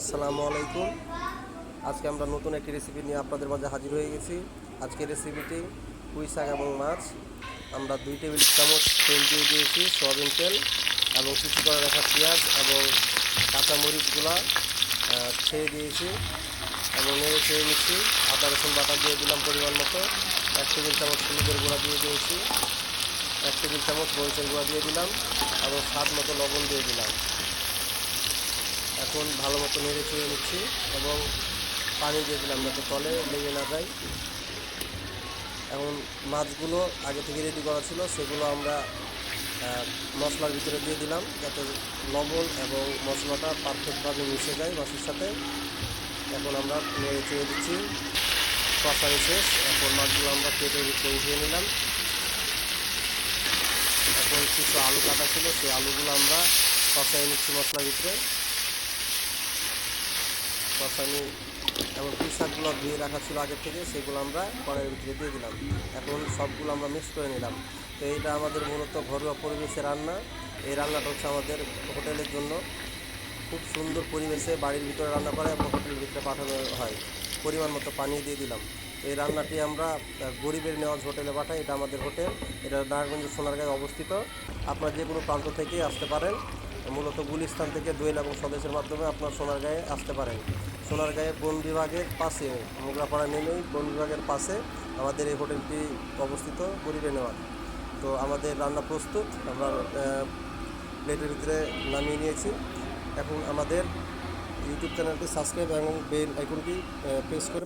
আসসালামু আলাইকুম। আজকে আমরা নতুন একটি রেসিপি নিয়ে আপনাদের মাঝে হাজির হয়ে গেছি। আজকের রেসিপিটি পুঁই শাক এবং মাছ। আমরা দুই টেবিল চামচ তেল দিয়ে দিয়েছি সয়াবিন তেল এবং কুচি করে রাখা পেঁয়াজ এবং কাঁচা মরিচগুলা আহ, ছেড়ে দিয়েছি এবং নেড়ে ছেড়ে নিচ্ছি। আদা রসুন বাটা দিয়ে দিলাম পরিমাণ মতো। এক টেবিল চামচ হলুদের গুঁড়া দিয়ে দিয়েছি। এক টেবিল চামচ মরিচের গুঁড়া দিয়ে দিলাম এবং স্বাদ মতো লবণ দিয়ে দিলাম। এখন ভালো মতো নেড়ে চেড়ে নিচ্ছি এবং পানি দিয়ে দিলাম যাতে তলে লেগে না যায়। এখন মাছগুলো আগে থেকে রেডি করা ছিল, সেগুলো আমরা মশলার ভিতরে দিয়ে দিলাম যাতে লবণ এবং মশলাটা পারফেক্টভাবে মিশে যায় মাছের সাথে। এখন আমরা নেড়ে চেড়ে দিচ্ছি। কষানি শেষ, এখন মাছগুলো আমরা কেটে ভিতরে উঠিয়ে নিলাম। এখন কিছু আলু কাটা ছিল, সেই আলুগুলো আমরা কষাই নিচ্ছি মশলার ভিতরে। কষানি এবং শাকগুলো ধুয়ে রাখা ছিল আগের থেকে, সেগুলো আমরা কড়াইয়ের ভিতরে দিয়ে দিলাম। এখন সবগুলো আমরা মিক্স করে নিলাম। তো এইটা আমাদের মূলত ঘরোয়া পরিবেশে রান্না। এই রান্নাটা হচ্ছে আমাদের হোটেলের জন্য খুব সুন্দর পরিবেশে বাড়ির ভিতরে রান্না করে এবং হোটেলের ভিতরে পাঠানো হয়। পরিমাণ মতো পানি দিয়ে দিলাম। এই রান্নাটি আমরা গরিবের নেওয়াজ হোটেলে পাঠাই, এটা আমাদের হোটেল। এটা নারায়ণগঞ্জ সোনারগাঁয়ে অবস্থিত। আপনারা যে কোনো প্রান্ত থেকে আসতে পারেন। মূলত গুলিস্তান থেকে দোয়েল এবং স্বদেশের মাধ্যমে আপনার সোনার সোনারগাঁয়ে আসতে পারেন। সোনারগাঁয়ে বন বিভাগের পাশে, মোগরাপাড়া নেমেই বন বিভাগের পাশে আমাদের এই হোটেলটি অবস্থিত গরিবে নেওয়াজ তো আমাদের রান্না প্রস্তুত, আমরা প্লেটের ভিতরে নামিয়ে নিয়েছি। এখন আমাদের ইউটিউব চ্যানেলটি সাবস্ক্রাইব এবং বেল আইকনটি প্রেস করে